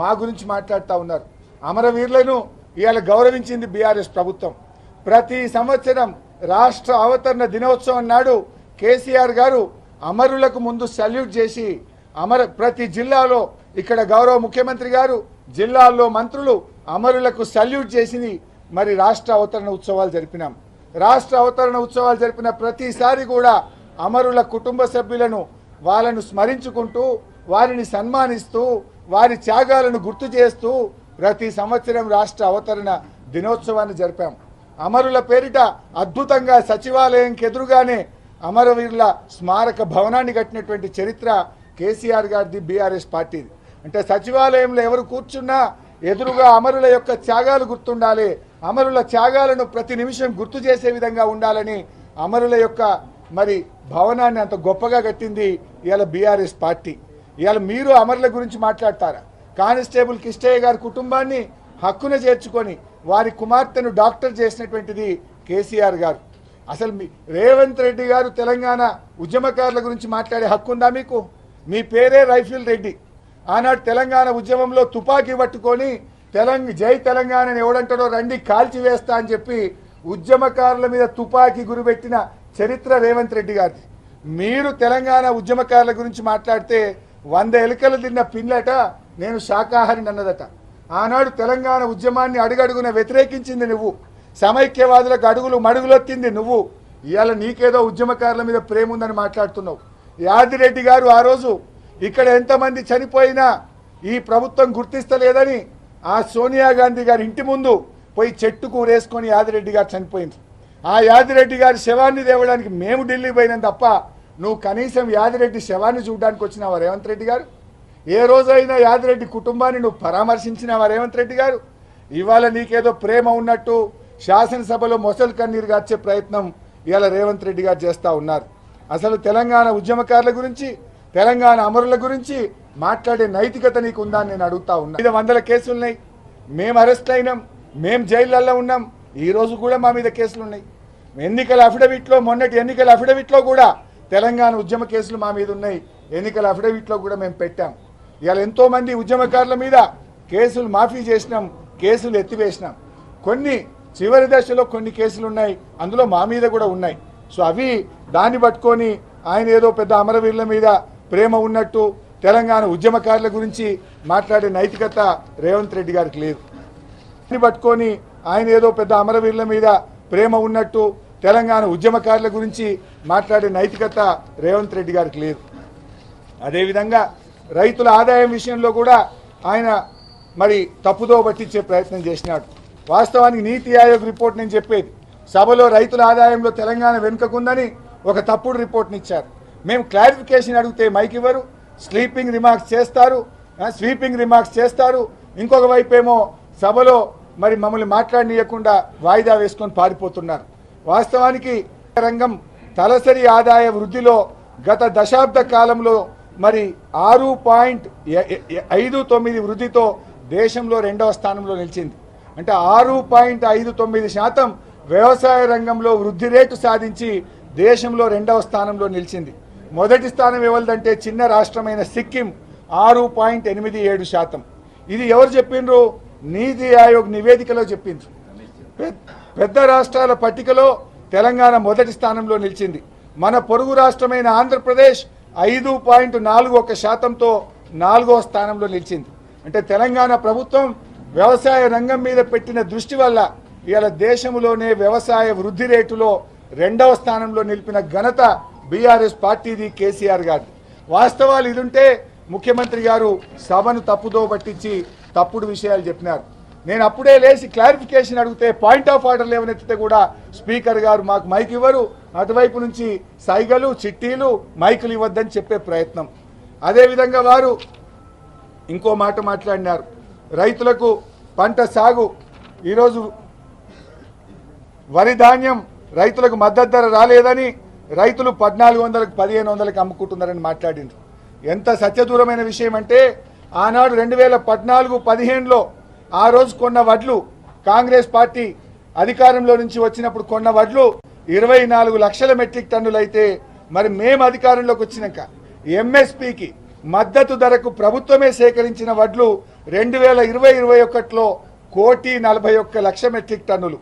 మా గురించి మాట్లాడుతూ ఉన్నారు. అమరవీరులను ఇవాళ గౌరవించింది బీఆర్ఎస్ ప్రభుత్వం. ప్రతి సంవత్సరం రాష్ట్ర అవతరణ దినోత్సవం నాడు కేసీఆర్ గారు అమరులకు ముందు సల్యూట్ చేసి అమర ప్రతి జిల్లాలో ఇక్కడ గౌరవ ముఖ్యమంత్రి గారు జిల్లాల్లో మంత్రులు అమరులకు సల్యూట్ చేసింది మరి రాష్ట్ర అవతరణ ఉత్సవాలు జరిపినాం. రాష్ట్ర అవతరణ ఉత్సవాలు జరిపిన ప్రతిసారి కూడా అమరుల కుటుంబ సభ్యులను వాళ్ళను స్మరించుకుంటూ వారిని సన్మానిస్తూ వారి త్యాగాలను గుర్తు చేస్తూ ప్రతి సంవత్సరం రాష్ట్ర అవతరణ దినోత్సవాన్ని జరిపాం. అమరుల పేరిట అద్భుతంగా సచివాలయంకి ఎదురుగానే అమరవీరుల స్మారక భవనాన్ని కట్టినటువంటి చరిత్ర కేసీఆర్ గారిది బీఆర్ఎస్ పార్టీది. అంటే సచివాలయంలో ఎవరు కూర్చున్నా ఎదురుగా అమరుల యొక్క త్యాగాలు గుర్తుండాలి. అమరుల త్యాగాలను ప్రతి నిమిషం గుర్తు చేసే విధంగా ఉండాలని అమరుల యొక్క మరి భవనాన్ని అంత గొప్పగా కట్టింది ఇవాళ బీఆర్ఎస్ పార్టీ. ఇవాళ మీరు అమరుల గురించి మాట్లాడతారా? కానిస్టేబుల్ కిష్టయ్య గారి కుటుంబాన్ని హక్కున చేర్చుకొని వారి కుమార్తెను డాక్టర్ చేసినటువంటిది కేసీఆర్ గారు. అసలు మీ రేవంత్ రెడ్డి గారు తెలంగాణ ఉద్యమకారుల గురించి మాట్లాడే హక్కు ఉందా మీకు? మీ పేరే రైఫిల్ రెడ్డి. ఆనాడు తెలంగాణ ఉద్యమంలో తుపాకీ పట్టుకొని తెలంగ జై తెలంగాణ అని ఎవడంటాడో రండి కాల్చి వేస్తా అని చెప్పి ఉద్యమకారుల మీద తుపాకీ గురిపెట్టిన చరిత్ర రేవంత్ రెడ్డి గారిది. మీరు తెలంగాణ ఉద్యమకారుల గురించి మాట్లాడితే వంద ఎలుకలు తిన్న పిల్లట నేను శాకాహారిని అన్నదట ఆనాడు తెలంగాణ ఉద్యమాన్ని అడుగడుగున వ్యతిరేకించింది నువ్వు. సమైక్యవాదులకు అడుగులు మడుగులొత్తింది నువ్వు. ఇవాళ నీకేదో ఉద్యమకారుల మీద ప్రేమ ఉందని మాట్లాడుతున్నావు. యాదిరెడ్డి గారు ఆ రోజు ఇక్కడ ఎంతమంది చనిపోయినా ఈ ప్రభుత్వం గుర్తిస్తలేదని ఆ సోనియా గాంధీ గారి ఇంటి ముందు పోయి చెట్టు కూరేసుకొని యాదిరెడ్డి గారు చనిపోయింది ఆ యాదిరెడ్డి గారి శవాన్ని తేవడానికి మేము ఢిల్లీ పోయినాం తప్ప నువ్వు కనీసం యాదిరెడ్డి శవాన్ని చూడడానికి వచ్చినావా రేవంత్ రెడ్డి గారు? ఏ రోజైనా యాదిరెడ్డి కుటుంబాన్ని నువ్వు పరామర్శించినావా రేవంత్ రెడ్డి గారు? ఇవాళ నీకేదో ప్రేమ ఉన్నట్టు శాసనసభలో మొసలు కన్నీరు గార్చే ప్రయత్నం ఇవాళ రేవంత్ రెడ్డి గారు చేస్తూ ఉన్నారు. అసలు తెలంగాణ ఉద్యమకారుల గురించి తెలంగాణ అమరుల గురించి మాట్లాడే నైతికత నీకు ఉందా అని నేను అడుగుతా ఉన్నా. మీద వందల కేసులు ఉన్నాయి మేము అరెస్ట్ అయినాం. మేము జైళ్ళల్లో ఉన్నాం. ఈ రోజు కూడా మా మీద కేసులు ఉన్నాయి ఎన్నికల అఫిడవిట్లో మొన్నటి ఎన్నికల అఫిడవిట్లో కూడా తెలంగాణ ఉద్యమ కేసులు మా మీద ఉన్నాయి. ఎన్నికల అఫిడవిట్లో కూడా మేము పెట్టాం. ఇవాళ ఎంతోమంది ఉద్యమకారుల మీద కేసులు మాఫీ చేసినాం కేసులు ఎత్తివేసినాం. కొన్ని చివరి దశలో కొన్ని కేసులు ఉన్నాయి అందులో మా మీద కూడా ఉన్నాయి. సో అవి దాన్ని పట్టుకొని ఆయన ఏదో పెద్ద అమరవీరుల మీద ప్రేమ ఉన్నట్టు తెలంగాణ ఉద్యమకారుల గురించి మాట్లాడే నైతికత రేవంత్ రెడ్డి గారికి లేదు. దాన్ని పట్టుకొని ఆయన ఏదో పెద్ద అమరవీరుల మీద ప్రేమ ఉన్నట్టు తెలంగాణ ఉద్యమకారుల గురించి మాట్లాడే నైతికత రేవంత్ రెడ్డి గారికి లేదు. అదేవిధంగా రైతుల ఆదాయం విషయంలో కూడా ఆయన మరి తప్పుదో పట్టించే ప్రయత్నం చేసినాడు. వాస్తవానికి నీతి ఆయోగ్ రిపోర్ట్ నేను చెప్పేది. సభలో రైతుల ఆదాయంలో తెలంగాణ వెనుకకుందని ఒక తప్పుడు రిపోర్ట్ని ఇచ్చారు. మేము క్లారిఫికేషన్ అడిగితే మైక్ ఇవ్వరు స్లీపింగ్ రిమార్క్స్ చేస్తారు స్వీపింగ్ రిమార్క్స్ చేస్తారు. ఇంకొక వైపు ఏమో సభలో మరి మమ్మల్ని మాట్లాడనీయకుండా వాయిదా వేసుకొని పారిపోతున్నారు. వాస్తవానికి రంగం తలసరి ఆదాయ వృద్ధిలో గత దశాబ్ద కాలంలో మరి ఆరు పాయింట్ ఐదు తొమ్మిది వృద్ధితో దేశంలో రెండవ స్థానంలో నిలిచింది. అంటే ఆరు పాయింట్ ఐదు తొమ్మిది శాతం వ్యవసాయ రంగంలో వృద్ధి రేటు సాధించి దేశంలో రెండవ స్థానంలో నిలిచింది. మొదటి స్థానం ఎవరిదంటే చిన్న రాష్ట్రమైన సిక్కిం ఆరు పాయింట్ ఎనిమిది ఏడు శాతం. ఇది ఎవరు చెప్పిండ్రు? నీతి ఆయోగ్ నివేదికలో చెప్పింది పెద్ద రాష్ట్రాల పట్టికలో తెలంగాణ మొదటి స్థానంలో నిలిచింది. మన పొరుగు రాష్ట్రమైన ఆంధ్రప్రదేశ్ ఐదు పాయింట్ నాలుగు ఒక శాతంతో నాలుగో స్థానంలో నిలిచింది. అంటే తెలంగాణ ప్రభుత్వం వ్యవసాయ రంగం మీద పెట్టిన దృష్టి వల్ల ఇవాళ దేశంలోనే వ్యవసాయ వృద్ధి రేటులో రెండవ స్థానంలో నిలిపిన ఘనత బీఆర్ఎస్ పార్టీది కేసీఆర్ గారిది. వాస్తవాలు ఇదుంటే ముఖ్యమంత్రి గారు సభను తప్పుదో పట్టించి తప్పుడు విషయాలు చెప్పినారు. నేను అప్పుడే లేచి క్లారిఫికేషన్ అడిగితే పాయింట్ ఆఫ్ ఆర్డర్ లేవనెత్తితే కూడా స్పీకర్ గారు మాకు మైక్ ఇవ్వరు. అటువైపు నుంచి సైగలు చిట్టీలు మైకులు ఇవ్వద్దని చెప్పే ప్రయత్నం. అదేవిధంగా వారు ఇంకో మాట మాట్లాడినారు. రైతులకు పంట సాగు ఈరోజు వరి ధాన్యం రైతులకు మద్దతు ధర రాలేదని రైతులు పద్నాలుగు వందలకు పదిహేను వందలకు అమ్ముకుంటున్నారని మాట్లాడింది. ఎంత సత్యదూరమైన విషయం అంటే ఆనాడు రెండు వేల పద్నాలుగు పదిహేనులో ఆ రోజు కొన్న వడ్లు కాంగ్రెస్ పార్టీ అధికారంలో నుంచి వచ్చినప్పుడు కొన్న వడ్లు ఇరవై నాలుగు లక్షల మెట్రిక్ టన్నులైతే మరి మేము అధికారంలోకి వచ్చినాక ఎంఎస్పికి మద్దతు ధరకు ప్రభుత్వమే సేకరించిన వడ్లు రెండు వేల ఇరవై ఇరవై ఒకటిలో కోటి నలభై ఒక్క లక్ష మెట్రిక్ టన్నులు.